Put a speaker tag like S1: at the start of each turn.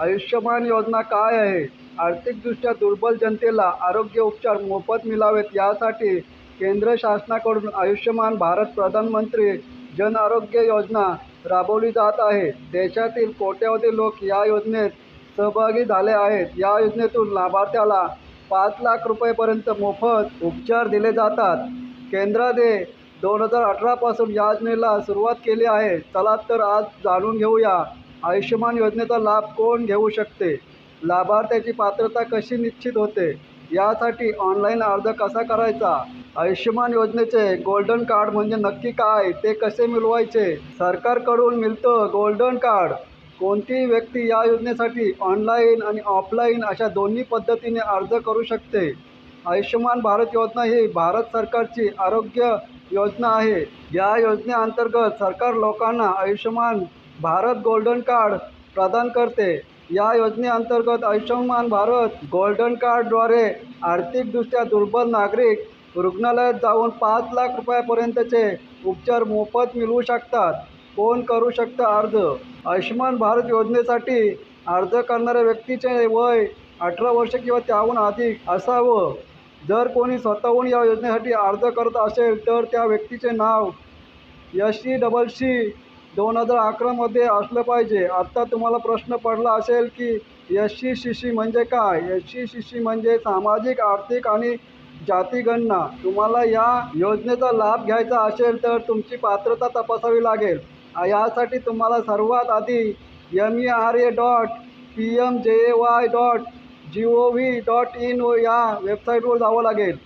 S1: आयुष्यमान योजना काय आहे? आर्थिकदृष्ट्या दुर्बल जनतेला आरोग्य उपचार मोफत मिळावेत यासाठी केंद्र शासनाकडून आयुष्यमान भारत प्रधानमंत्री जन आरोग्य योजना राबवली जात आहे. देशातील कोट्यावधी लोक या योजनेत सहभागी झाले आहेत. या योजनेतून लाभार्थ्याला पाच लाख रुपयेपर्यंत मोफत उपचार दिले जातात. केंद्राने दोन हजार अठरापासून या योजनेला सुरुवात केली आहे. चला तर आज जाणून घेऊया. आयुष्यमान योजनेचा लाभ कोण घेऊ शकते? लाभार्थ्याची पात्रता कशी निश्चित होते? यासाठी ऑनलाईन अर्ज कसा करायचा? आयुष्यमान योजनेचे गोल्डन कार्ड म्हणजे नक्की काय? ते कसे मिळवायचे? सरकारकडून मिळतं गोल्डन कार्ड. कोणतीही व्यक्ती या योजनेसाठी ऑनलाईन आणि ऑफलाईन अशा दोन्ही पद्धतीने अर्ज करू शकते? आयुष्यमान भारत योजना ही भारत सरकारची आरोग्य योजना आहे. या योजनेअंतर्गत सरकार लोकांना आयुष्यमान भारत गोल्डन कार्ड प्रदान करते. या योजनेअंतर्गत आयुष्यमान भारत गोल्डन कार्डद्वारे आर्थिकदृष्ट्या दुर्बल नागरिक रुग्णालयात जाऊन पाच लाख रुपयापर्यंतचे उपचार मोफत मिळवू शकतात. कोण करू शकतं अर्ज? आयुष्यमान भारत योजनेसाठी अर्ज करणाऱ्या व्यक्तीचे वय अठरा वर्ष किंवा त्याहून अधिक असावं. जर कोणी स्वतःहून या योजनेसाठी अर्ज करत असेल तर त्या व्यक्तीचे नाव यश सी डबल सी दोन हजार अकरामध्ये असलं पाहिजे. आत्ता तुम्हाला प्रश्न पडला असेल की एस सी सी सी म्हणजे काय? एस सी सी सी म्हणजे सामाजिक आर्थिक आणि जातीगणना तुम्हाला या योजनेचा लाभ घ्यायचा असेल तर तुमची पात्रता तपासावी लागेल. यासाठी तुम्हाला सर्वात आधी M E R A dot P M J A Y dot G O V dot in या वेबसाईटवर जावं लागेल.